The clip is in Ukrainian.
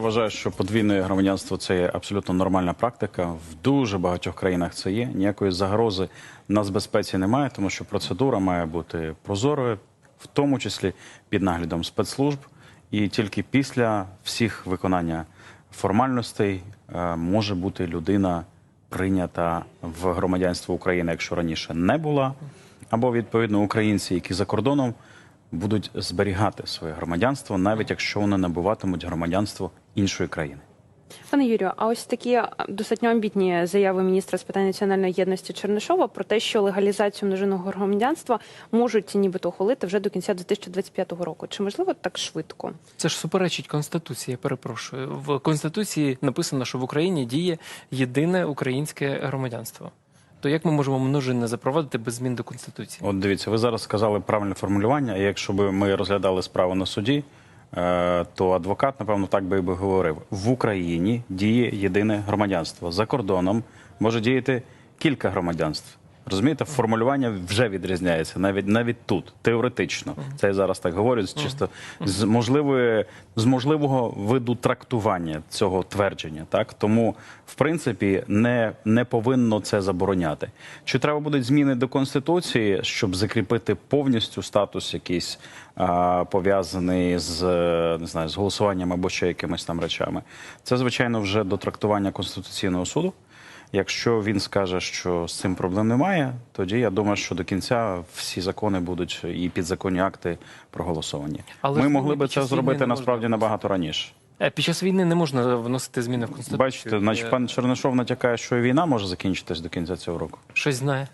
Вважаю, що подвійне громадянство це є абсолютно нормальна практика. В дуже багатьох країнах це є. Ніякої загрози нацбезпеці немає, тому що процедура має бути прозорою, в тому числі під наглядом спецслужб. І тільки після всіх виконання формальностей е, може бути людина прийнята в громадянство України, якщо раніше не була, або відповідно українці, які за кордоном будуть зберігати своє громадянство, навіть якщо вони набуватимуть громадянство іншої країни. Пане Юрію, а ось такі достатньо амбітні заяви міністра з питань національної єдності Чернишова про те, що легалізацію множинного громадянства можуть нібито ухвалити вже до кінця 2025 року. Чи можливо так швидко? Це ж суперечить конституції. Я перепрошую. В конституції написано, що в Україні діє єдине українське громадянство. То як ми можемо множинне запровадити без змін до конституції? От дивіться, ви зараз сказали правильне формулювання. І якщо б ми розглядали справу на суді, е, то адвокат, напевно, так би і би говорив: в Україні діє єдине громадянство. За кордоном може діяти кілька громадянств. Розумієте, формулювання вже відрізняється навіть навіть тут, теоретично. Це я зараз так говорю, чисто з можливої з можливого виду трактування цього твердження. Так тому, в принципі, не, не повинно це забороняти. Чи треба будуть зміни до конституції, щоб закріпити повністю статус якийсь а, пов'язаний з не знаю з голосуванням або ще якимись там речами? Це звичайно вже до трактування конституційного суду. Якщо він скаже, що з цим проблем немає, тоді я думаю, що до кінця всі закони будуть і підзаконні акти проголосовані. Але Ми могли би це зробити насправді набагато раніше. Е, Під час війни не можна вносити зміни в конституцію. Бачите, значить, пан Чернишов натякає, що і війна може закінчитись до кінця цього року. щось знає.